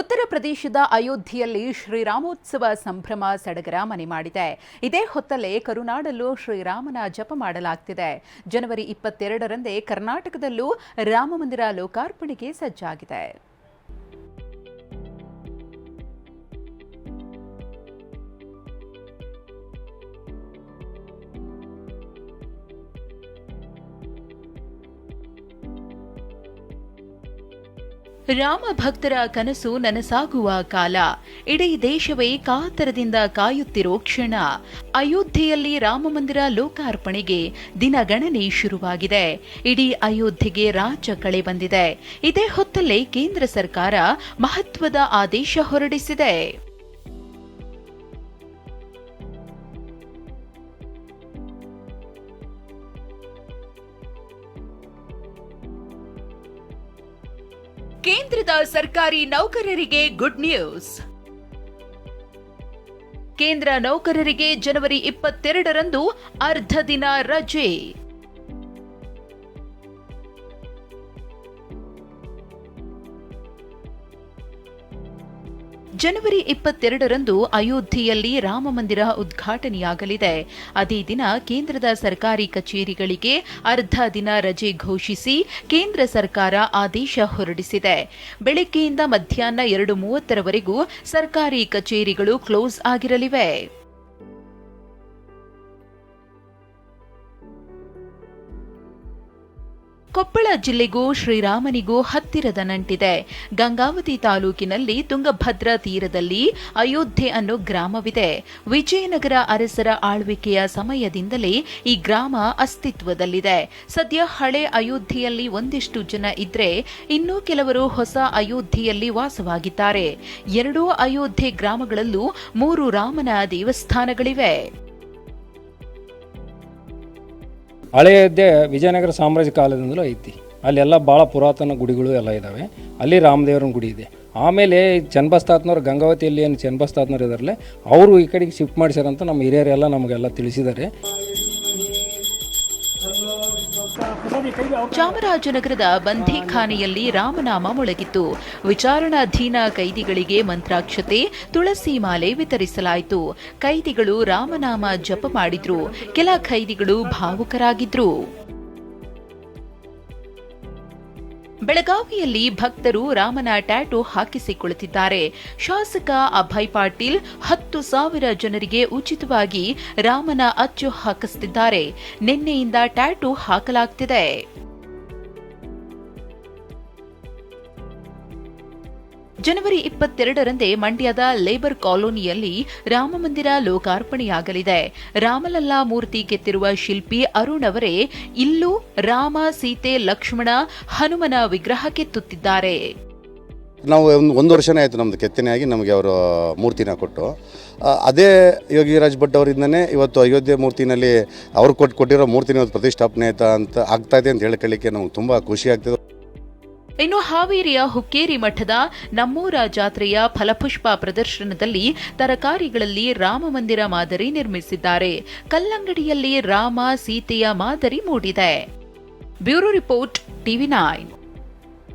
ಉತ್ತರ ಪ್ರದೇಶದ ಅಯೋಧ್ಯೆಯಲ್ಲಿ ಶ್ರೀರಾಮೋತ್ಸವ ಸಂಭ್ರಮ ಸಡಗರ ಮನೆ ಮಾಡಿದೆ. ಇದೇ ಹೊತ್ತಲ್ಲೇ ಕರುನಾಡಲ್ಲೂ ಶ್ರೀರಾಮನ ಜಪ ಮಾಡಲಾಗ್ತಿದೆ. ಜನವರಿ ಇಪ್ಪತ್ತೆರಡರಂದೇ ಕರ್ನಾಟಕದಲ್ಲೂ ರಾಮಮಂದಿರ ಲೋಕಾರ್ಪಣೆಗೆ ಸಜ್ಜಾಗಿದೆ. ರಾಮ ಭಕ್ತರ ಕನಸು ನನಸಾಗುವ ಕಾಲ. ಇಡೀ ದೇಶವೇ ಕಾತರದಿಂದ ಕಾಯುತ್ತಿರೋ ಕ್ಷಣ. ಅಯೋಧ್ಯೆಯಲ್ಲಿ ರಾಮಮಂದಿರ ಲೋಕಾರ್ಪಣೆಗೆ ದಿನಗಣನೆ ಶುರುವಾಗಿದೆ. ಇಡೀ ಅಯೋಧ್ಯೆಗೆ ರಾಜ ಕಳೆ ಬಂದಿದೆ. ಇದೇ ಹೊತ್ತಲ್ಲೇ ಕೇಂದ್ರ ಸರ್ಕಾರ ಮಹತ್ವದ ಆದೇಶ ಹೊರಡಿಸಿದೆ. ಕೇಂದ್ರದ ಸರ್ಕಾರಿ ನೌಕರರಿಗೆ ಗುಡ್ ನ್ಯೂಸ್ ಕೇಂದ್ರ ನೌಕರರಿಗೆ ಜನವರಿ ಇಪ್ಪತ್ತೆರಡರಂದು ಅರ್ಧ ದಿನ ರಜೆ. ಜನವರಿ ಇಪ್ಪತ್ತೆರಡರಂದು ಅಯೋಧ್ಯೆಯಲ್ಲಿ ರಾಮಮಂದಿರ ಉದ್ಘಾಟನೆಯಾಗಲಿದೆ. ಅದೇ ದಿನ ಕೇಂದ್ರದ ಸರ್ಕಾರಿ ಕಚೇರಿಗಳಿಗೆ ಅರ್ಧ ದಿನ ರಜೆ ಘೋಷಿಸಿ ಕೇಂದ್ರ ಸರ್ಕಾರ ಆದೇಶ ಹೊರಡಿಸಿದೆ. ಬೆಳಗ್ಗೆಯಿಂದ ಮಧ್ಯಾಹ್ನ ಎರಡು ಮೂವತ್ತರವರೆಗೂ ಸರ್ಕಾರಿ ಕಚೇರಿಗಳು ಕ್ಲೋಸ್ ಆಗಿರಲಿವೆ. ಕೊಪ್ಪಳ ಜಿಲ್ಲೆಗೂ ಶ್ರೀರಾಮನಿಗೂ ಹತ್ತಿರದ ನಂಟಿದೆ. ಗಂಗಾವತಿ ತಾಲೂಕಿನಲ್ಲಿ ತುಂಗಭದ್ರಾ ತೀರದಲ್ಲಿ ಅಯೋಧ್ಯೆ ಅನ್ನೋ ಗ್ರಾಮವಿದೆ. ವಿಜಯನಗರ ಅರಸರ ಆಳ್ವಿಕೆಯ ಸಮಯದಿಂದಲೇ ಈ ಗ್ರಾಮ ಅಸ್ತಿತ್ವದಲ್ಲಿದೆ. ಸದ್ಯ ಹಳೆ ಅಯೋಧ್ಯೆಯಲ್ಲಿ ಒಂದಿಷ್ಟು ಜನ ಇದ್ರೆ ಇನ್ನೂ ಕೆಲವರು ಹೊಸ ಅಯೋಧ್ಯೆಯಲ್ಲಿ ವಾಸವಾಗಿದ್ದಾರೆ. ಎರಡೂ ಅಯೋಧ್ಯೆ ಗ್ರಾಮಗಳಲ್ಲೂ ಮೂರು ರಾಮನ ದೇವಸ್ಥಾನಗಳಿವೆ. ಹಳೆಯದ್ದೇ ವಿಜಯನಗರ ಸಾಮ್ರಾಜ್ಯ ಕಾಲದಿಂದಲೂ ಐತಿ. ಅಲ್ಲೆಲ್ಲ ಭಾಳ ಪುರಾತನ ಗುಡಿಗಳು ಎಲ್ಲ ಇದ್ದಾವೆ ಅಲ್ಲಿ ರಾಮದೇವರನ ಗುಡಿ ಇದೆ. ಆಮೇಲೆ ಚನ್ನಬಸ್ತಾತ್ನವ್ರು ಗಂಗಾವತಿಯಲ್ಲಿ ಏನು ಚನ್ನಬಸ್ತಾತ್ನವ್ರು ಇದರಲ್ಲೇ, ಅವರು ಈ ಕಡೆಗೆ ಶಿಫ್ಟ್ ಮಾಡಿಸ್ಯಾರಂತ ನಮ್ಮ ಹಿರಿಯರೆಲ್ಲ ನಮಗೆಲ್ಲ ತಿಳಿಸಿದ್ದಾರೆ. ಚಾಮರಾಜನಗರದ ಬಂಧಿಖಾನೆಯಲ್ಲಿ ರಾಮನಾಮ ಮೊಳಗಿತ್ತು. ವಿಚಾರಣಾಧೀನ ಕೈದಿಗಳಿಗೆ ಮಂತ್ರಾಕ್ಷತೆ, ತುಳಸಿ ಮಾಲೆ ವಿತರಿಸಲಾಯಿತು. ಕೈದಿಗಳು ರಾಮನಾಮ ಜಪ ಮಾಡಿದ್ರು. ಕೆಲ ಕೈದಿಗಳು ಭಾವುಕರಾಗಿದ್ರು. ಬೆಳಗಾವಿಯಲ್ಲಿ ಭಕ್ತರು ರಾಮನ ಟ್ಯಾಟೂ ಹಾಕಿಸಿಕೊಳ್ಳುತ್ತಿದ್ದಾರೆ ಶಾಸಕ ಅಭಯ್ ಪಾಟೀಲ್ ಹತ್ತು ಸಾವಿರ ಜನರಿಗೆ ಉಚಿತವಾಗಿ ರಾಮನ ಅಚ್ಚು ಹಾಕಿಸುತ್ತಿದ್ದಾರೆ. ನಿನ್ನೆಯಿಂದ ಟ್ಯಾಟೂ ಹಾಕಲಾಗ್ತಿದೆ. ಜನವರಿ ಇಪ್ಪತ್ತೆರಡರಂದೇ ಮಂಡ್ಯದ ಲೇಬರ್ ಕಾಲೋನಿಯಲ್ಲಿ ರಾಮಮಂದಿರ ಲೋಕಾರ್ಪಣೆಯಾಗಲಿದೆ. ರಾಮಲಲ್ಲಾ ಮೂರ್ತಿ ಕೆತ್ತಿರುವ ಶಿಲ್ಪಿ ಅರುಣ್ ಅವರೇ ಇಲ್ಲೂ ರಾಮ, ಸೀತೆ, ಲಕ್ಷ್ಮಣ, ಹನುಮನ ವಿಗ್ರಹ ಕೆತ್ತುತ್ತಿದ್ದಾರೆ. ನಾವು ಒಂದು ಒಂದು ವರ್ಷನೇ ಆಯಿತು ನಮ್ಮದು ಕೆತ್ತನೆ ಆಗಿ ನಮಗೆ ಅವರು ಮೂರ್ತಿನ ಕೊಟ್ಟು. ಅದೇ ಯೋಗಿರಾಜ್ ಭಟ್ ಅವರಿಂದನೇ ಇವತ್ತು ಅಯೋಧ್ಯೆ ಮೂರ್ತಿನಲ್ಲಿ ಅವ್ರು ಕೊಟ್ಟು ಕೊಟ್ಟಿರೋ ಮೂರ್ತಿನ ಇವತ್ತು ಪ್ರತಿಷ್ಠಾಪನೆ ಆಯ್ತಾ ಅಂತ ಆಗ್ತಾ ಇದೆ ಅಂತ ಹೇಳ್ಕೊಳ್ಳಿಕ್ಕೆ ನಮ್ಗೆ ತುಂಬ ಖುಷಿ ಆಗ್ತಿದೆ. ಇನ್ನು ಹಾವೇರಿಯ ಹುಕ್ಕೇರಿ ಮಠದ ನಮ್ಮೂರ ಜಾತ್ರೆಯ ಫಲಪುಷ್ಪ ಪ್ರದರ್ಶನದಲ್ಲಿ ತರಕಾರಿಗಳಲ್ಲಿ ರಾಮ ಮಂದಿರ ಮಾದರಿ ನಿರ್ಮಿಸಿದ್ದಾರೆ. ಕಲ್ಲಂಗಡಿಯಲ್ಲಿ ರಾಮ ಸೀತೆಯ ಮಾದರಿ ಮೂಡಿದೆ. Bureau report TV nine.